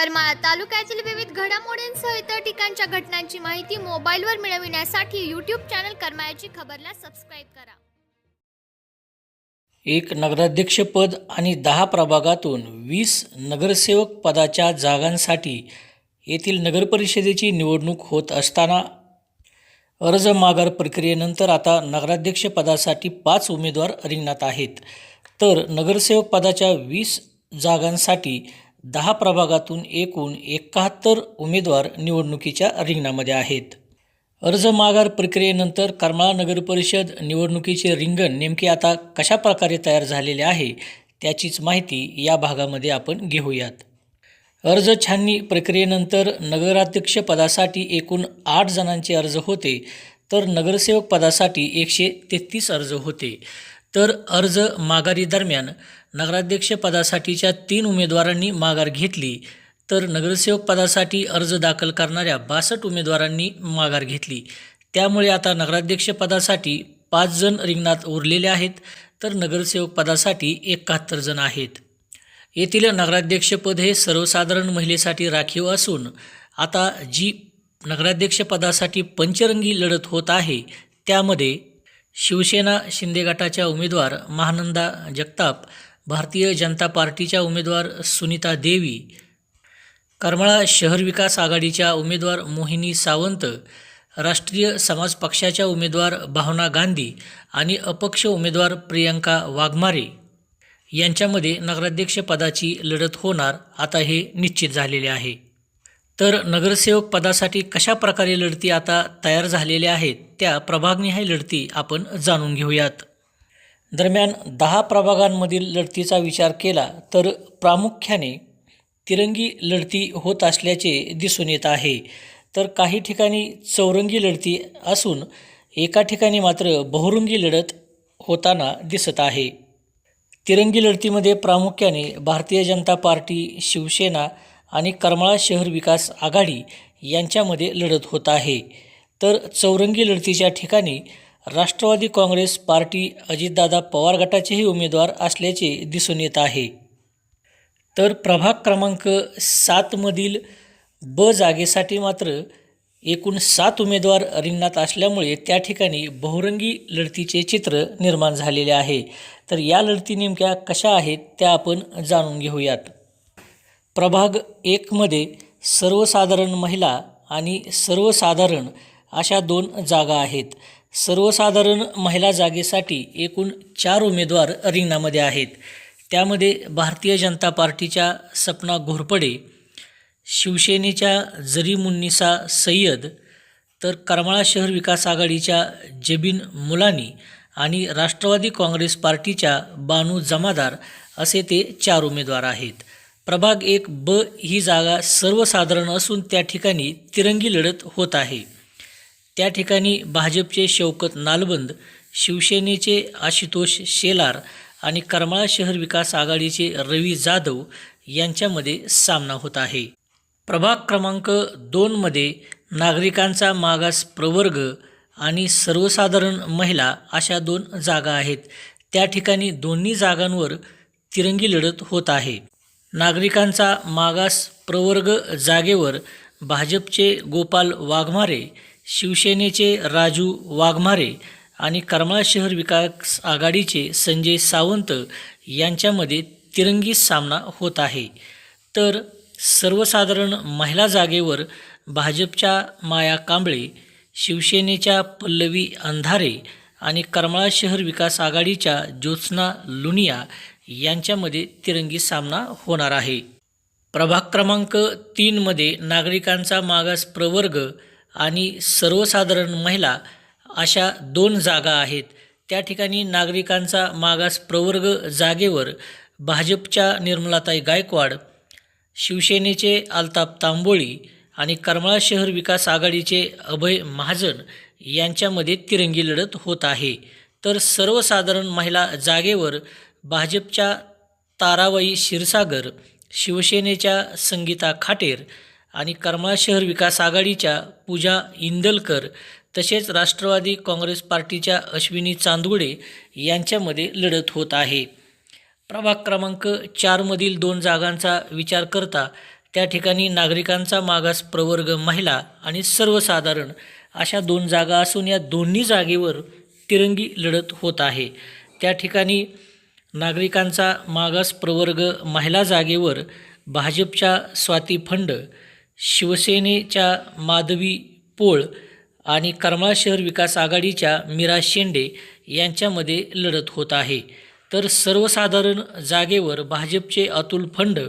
करमाळा तालुक्यातील विविध घडामोडींसह इतर ठिकाणच्या घटनांची माहिती मोबाईलवर मिळविण्यासाठी यूट्यूब चॅनल करमाळ्याची खबरला सबस्क्राईब करा. एक नगराध्यक्षपद आणि दहा प्रभागातून वीस नगरसेवक पदाच्या जागांसाठी येथील नगरपरिषदेची निवडणूक होत असताना अर्ज माघार प्रक्रियेनंतर आता नगराध्यक्षपदासाठी पाच उमेदवार रिंगणात आहेत. तर नगरसेवक पदाच्या वीस जागांसाठी दहा प्रभागातून एकूण एकाहत्तर उमेदवार निवडणुकीच्या रिंगणामध्ये आहेत. अर्ज माघार प्रक्रियेनंतर करमाळा नगर परिषद निवडणुकीचे रिंगण नेमके आता कशा प्रकारे तयार झालेले आहे त्याचीच माहिती या भागामध्ये आपण घेऊयात. अर्ज छाननी प्रक्रियेनंतर नगराध्यक्ष पदासाठी एकूण आठ जणांचे अर्ज होते तर नगरसेवक पदासाठी एकशे तेहतीस अर्ज होते. तर अर्ज माघारी दरम्यान नगराध्यक्षपदासाठीच्या तीन उमेदवारांनी माघार घेतली. तर नगरसेवक पदासाठी अर्ज दाखल करणाऱ्या बासष्ट उमेदवारांनी माघार घेतली. त्यामुळे आता नगराध्यक्षपदासाठी पाच जण रिंगणात उरलेले आहेत तर नगरसेवक पदासाठी एकाहत्तर जण आहेत. येथील नगराध्यक्षपद हे सर्वसाधारण महिलेसाठी राखीव असून आता जी नगराध्यक्षपदासाठी पंचरंगी लढत होत आहे त्यामध्ये शिवसेना शिंदे गटाच्या उमेदवार महानंदा जगताप भारतीय जनता पार्टीच्या उमेदवार सुनीता देवी करमाळा शहर विकास आघाडीच्या उमेदवार मोहिनी सावंत राष्ट्रीय समाज पक्षाच्या उमेदवार भावना गांधी आणि अपक्ष उमेदवार प्रियंका वाघमारे यांच्यामध्ये नगराध्यक्षपदाची लढत होणार आता हे निश्चित झालेले आहे. तर नगरसेवक पदासाठी कशा प्रकारे लढती आता तयार झालेल्या आहेत त्या प्रभागनिहाय लढती आपण जाणून घेऊयात. दरम्यान दहा प्रभागांमधील लढतीचा विचार केला तर प्रामुख्याने तिरंगी लढती होत असल्याचे दिसून येत आहे. तर काही ठिकाणी चौरंगी लढती असून एका ठिकाणी मात्र बहुरंगी लढत होताना दिसत आहे. तिरंगी लढतीमध्ये प्रामुख्याने भारतीय जनता पार्टी शिवसेना आणि करमाळा शहर विकास आघाडी यांच्यामध्ये लढत होत आहे. तर चौरंगी लढतीच्या ठिकाणी राष्ट्रवादी काँग्रेस पार्टी अजितदादा पवार गटाचेही उमेदवार असल्याचे दिसून येत आहे. तर प्रभाग क्रमांक सातमधील ब जागेसाठी मात्र एकूण सात उमेदवार रिंगणात असल्यामुळे त्या ठिकाणी बहुरंगी लढतीचे चित्र निर्माण झालेले आहे. तर या लढती नेमक्या कशा आहेत त्या आपण जाणून घेऊयात. प्रभाग एकमध्ये सर्वसाधारण महिला आणि सर्वसाधारण अशा दोन जागा आहेत. सर्वसाधारण महिला जागेसाठी एकूण चार उमेदवार रिंगणामध्ये आहेत. त्यामध्ये भारतीय जनता पार्टीच्या सपना घोरपडे शिवसेनेच्या जरी मुन्निसा सय्यद तर करमाळा शहर विकास आघाडीच्या जबीन मुलानी आणि राष्ट्रवादी काँग्रेस पार्टीच्या बानू जमादार असे ते चार उमेदवार आहेत. प्रभाग एक ब ही जागा सर्वसाधारण असून त्या ठिकाणी तिरंगी लढत होत आहे. त्या ठिकाणी भाजपचे शौकत नालबंद शिवसेनेचे आशुतोष शेलार आणि करमाळा शहर विकास आघाडीचे रवी जाधव यांच्यामध्ये सामना होत आहे. प्रभाग क्रमांक दोनमध्ये नागरिकांचा मागास प्रवर्ग आणि सर्वसाधारण महिला अशा दोन जागा आहेत. त्या ठिकाणी दोन्ही जागांवर तिरंगी लढत होत आहे. नागरिकांचा मागास प्रवर्ग जागेवर भाजपचे गोपाल वाघमारे शिवसेनेचे राजू वाघमारे आणि करमाळा शहर विकास आघाडीचे संजय सावंत यांच्यामध्ये तिरंगी सामना होत आहे. तर सर्वसाधारण महिला जागेवर भाजपच्या माया कांबळे शिवसेनेच्या पल्लवी अंधारे आणि करमाळा शहर विकास आघाडीच्या ज्योत्स्ना लुनिया यांच्यामध्ये तिरंगी सामना होणार आहे. प्रभाग क्रमांक तीनमध्ये नागरिकांचा मागास प्रवर्ग आणि सर्वसाधारण महिला अशा दोन जागा आहेत. त्या ठिकाणी नागरिकांचा मागास प्रवर्ग जागेवर भाजपच्या निर्मलाताई गायकवाड शिवसेनेचे अल्ताप तांबोळी आणि करमाळा शहर विकास आघाडीचे अभय महाजन यांच्यामध्ये तिरंगी लढत होत आहे. तर सर्वसाधारण महिला जागेवर भाजपच्या ताराबाई क्षीरसागर शिवसेनेच्या संगीता खाटेर आणि करमाळा शहर विकास आघाडीच्या पूजा इंदलकर तसेच राष्ट्रवादी काँग्रेस पार्टीच्या अश्विनी चांदुडे यांच्यामध्ये लढत होत आहे. प्रभाग क्रमांक चारमधील दोन जागांचा विचार करता त्या ठिकाणी नागरिकांचा मागास प्रवर्ग महिला आणि सर्वसाधारण अशा दोन जागा असून या दोन्ही जागेवर तिरंगी लढत होत आहे. त्या ठिकाणी नागरिकांचा मागास प्रवर्ग महिला जागेवर भाजपच्या स्वाती फंड शिवसेनेच्या माधवी पोळ आणि करमाळा शहर विकास आघाडीच्या मीरा शेंडे यांच्यामध्ये लढत होत आहे. तर सर्वसाधारण जागेवर भाजपचे अतुल फंड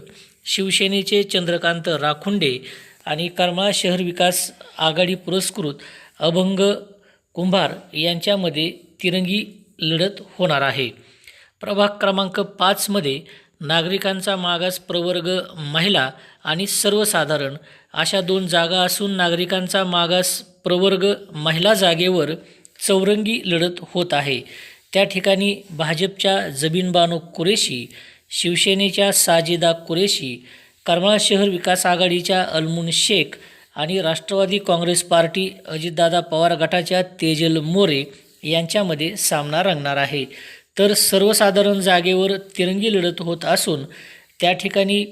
शिवसेनेचे चंद्रकांत राखुंडे आणि करमाळा शहर विकास आघाडी पुरस्कृत अभंग कुंभार यांच्यामध्ये तिरंगी लढत होणार आहे. प्रभाग क्रमांक पाचमध्ये नागरिकांचा मागास प्रवर्ग महिला आणि सर्वसाधारण अशा दोन जागा असून नागरिकांचा मागास प्रवर्ग महिला जागेवर चौरंगी लढत होत आहे. त्या ठिकाणी भाजपच्या जबीन बानो कुरेशी शिवसेनेच्या साजिदा कुरेशी करमाळा शहर विकास आघाडीच्या अलमुन शेख आणि राष्ट्रवादी काँग्रेस पार्टी अजितदादा पवार गटाच्या तेजल मोरे यांच्यामध्ये सामना रंगणार आहे. तर सर्वसाधारण जागेवर तिरंगी लढत होत असून त्या ठिकाणी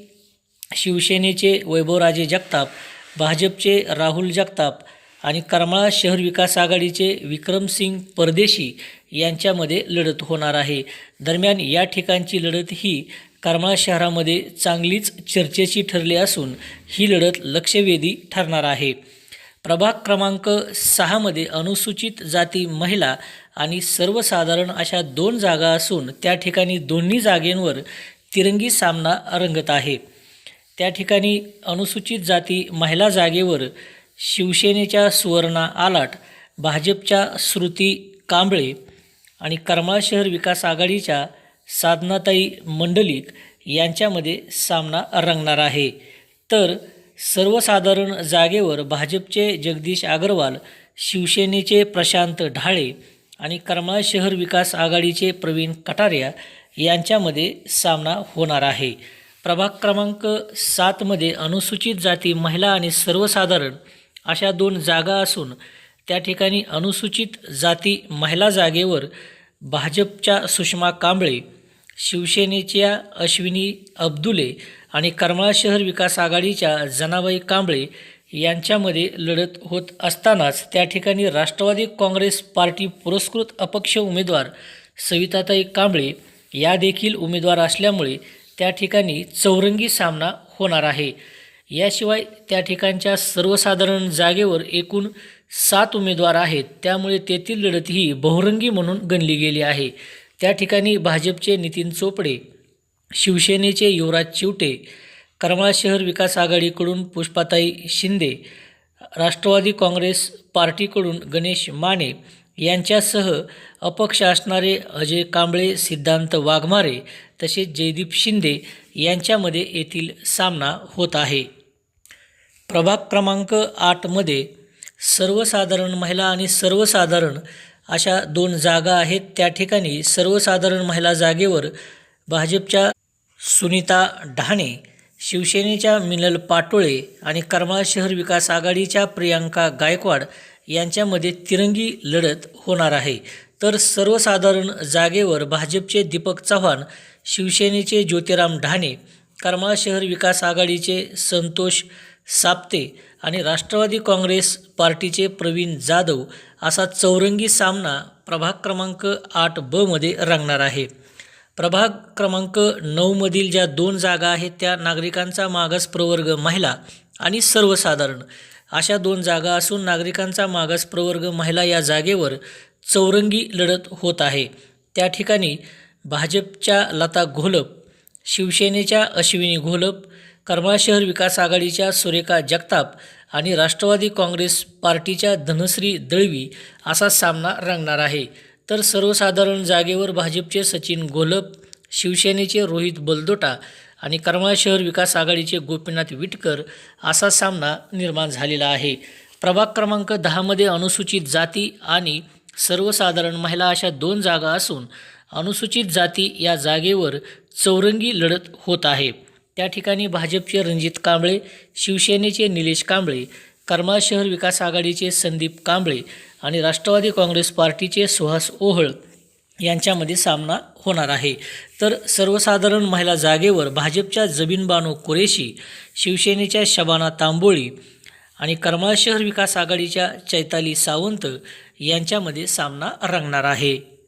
शिवसेनेचे वैभवराजे जगताप भाजपचे राहुल जगताप आणि करमाळा शहर विकास आघाडीचे विक्रमसिंग परदेशी यांच्यामध्ये लढत होणार आहे. दरम्यान या ठिकाणची लढत ही करमाळा शहरामध्ये चांगलीच चर्चेची ठरली असून ही लढत लक्षवेधी ठरणार आहे. प्रभाग क्रमांक सहामध्ये अनुसूचित जाती महिला आणि सर्वसाधारण अशा दोन जागा असून त्या ठिकाणी दोन्ही जागेंवर तिरंगी सामना रंगत आहे. त्या ठिकाणी अनुसूचित जाती महिला जागेवर शिवसेनेच्या सुवर्णा आलाट भाजपच्या श्रुती कांबळे आणि करमाळा शहर विकास आघाडीच्या साधनाताई मंडलिक यांच्यामध्ये सामना रंगणार आहे. तर सर्वसाधारण जागेवर भाजपचे जगदीश अग्रवाल शिवसेनेचे प्रशांत ढाळे आणि करमाळा शहर विकास आघाडीचे प्रवीण कटारिया यांच्यामध्ये सामना होणार आहे. प्रभाग क्रमांक सातमध्ये अनुसूचित जाती महिला आणि सर्वसाधारण अशा दोन जागा असून त्या ठिकाणी अनुसूचित जाती महिला जागेवर भाजपच्या सुषमा कांबळे शिवसेनेच्या अश्विनी अब्दुले आणि करमाळा शहर विकास आघाडीच्या जनाबाई कांबळे यांच्यामध्ये लढत होत असतानाच त्या ठिकाणी राष्ट्रवादी काँग्रेस पार्टी पुरस्कृत अपक्ष उमेदवार सविताताई कांबळे या देखील उमेदवार असल्यामुळे त्या ठिकाणी चौरंगी सामना होणार आहे. याशिवाय त्या ठिकाणच्या सर्वसाधारण जागेवर एकूण सात उमेदवार आहेत. त्यामुळे तेथील लढत ही बहुरंगी म्हणून गणली गेली आहे. त्या ठिकाणी भाजपचे नितीन चोपडे शिवसेनेचे युवराज चिवटे करमाळा शहर विकास आघाडीकडून पुष्पाताई शिंदे राष्ट्रवादी काँग्रेस पार्टीकडून गणेश माने यांच्यासह अपक्ष असणारे अजय कांबळे सिद्धांत वाघमारे तसेच जयदीप शिंदे यांच्यामध्ये येथील सामना होत आहे. प्रभाग क्रमांक आठमध्ये सर्वसाधारण महिला आणि सर्वसाधारण अशा दोन जागा आहेत. त्या ठिकाणी सर्वसाधारण महिला जागेवर भाजपच्या सुनीता ढाणे शिवसेनेच्या मिनल पाटोळे आणि करमाळा शहर विकास आघाडीच्या प्रियांका गायकवाड यांच्यामध्ये तिरंगी लढत होणार आहे. तर सर्वसाधारण जागेवर भाजपचे दीपक चव्हाण शिवसेनेचे ज्योतिराम ढाणे करमाळा शहर विकास आघाडीचे संतोष साप्ते आणि राष्ट्रवादी काँग्रेस पार्टीचे प्रवीण जाधव असा चौरंगी सामना प्रभाग क्रमांक आठ बमध्ये रंगणार आहे. प्रभाग क्रमांक नऊमधील ज्या दोन जागा आहेत त्या नागरिकांचा मागास प्रवर्ग महिला आणि सर्वसाधारण. अशा दोन जागा असून नागरिकांचा मागास प्रवर्ग महिला या जागेवर चौरंगी लढत होत आहे. त्या ठिकाणी भाजपच्या लता घोलप शिवसेनेच्या अश्विनी घोलप करमाळा शहर विकास आघाडीच्या सुरेखा जगताप आणि राष्ट्रवादी काँग्रेस पार्टीच्या धनश्री दळवी असा सामना रंगणार आहे. तर सर्वसाधारण जागेवर भाजपचे सचिन घोलप शिवसेनेचे रोहित बलदोटा आणि करमाळा शहर विकास आघाडीचे गोपीनाथ विटकर असा सामना निर्माण झालेला आहे. प्रभाग क्रमांक दहामध्ये अनुसूचित जाती आणि सर्वसाधारण महिला अशा दोन जागा असून अनुसूचित जाती या जागेवर चौरंगी लढत होत आहे. त्या ठिकाणी भाजपचे रणजित कांबळे शिवसेनेचे निलेश कांबळे करमाळा शहर विकास आघाडीचे संदीप कांबळे आणि राष्ट्रवादी काँग्रेस पार्टीचे सुहास ओहळ यांच्यामध्ये सामना होणार आहे. तर सर्वसाधारण महिला जागेवर भाजपच्या जबीन बानो कुरेशी शिवसेनेच्या शबाना तांबोळी आणि करमाळ शहर विकास आघाडीच्या चैताली सावंत यांच्यामध्ये सामना रंगणार आहे.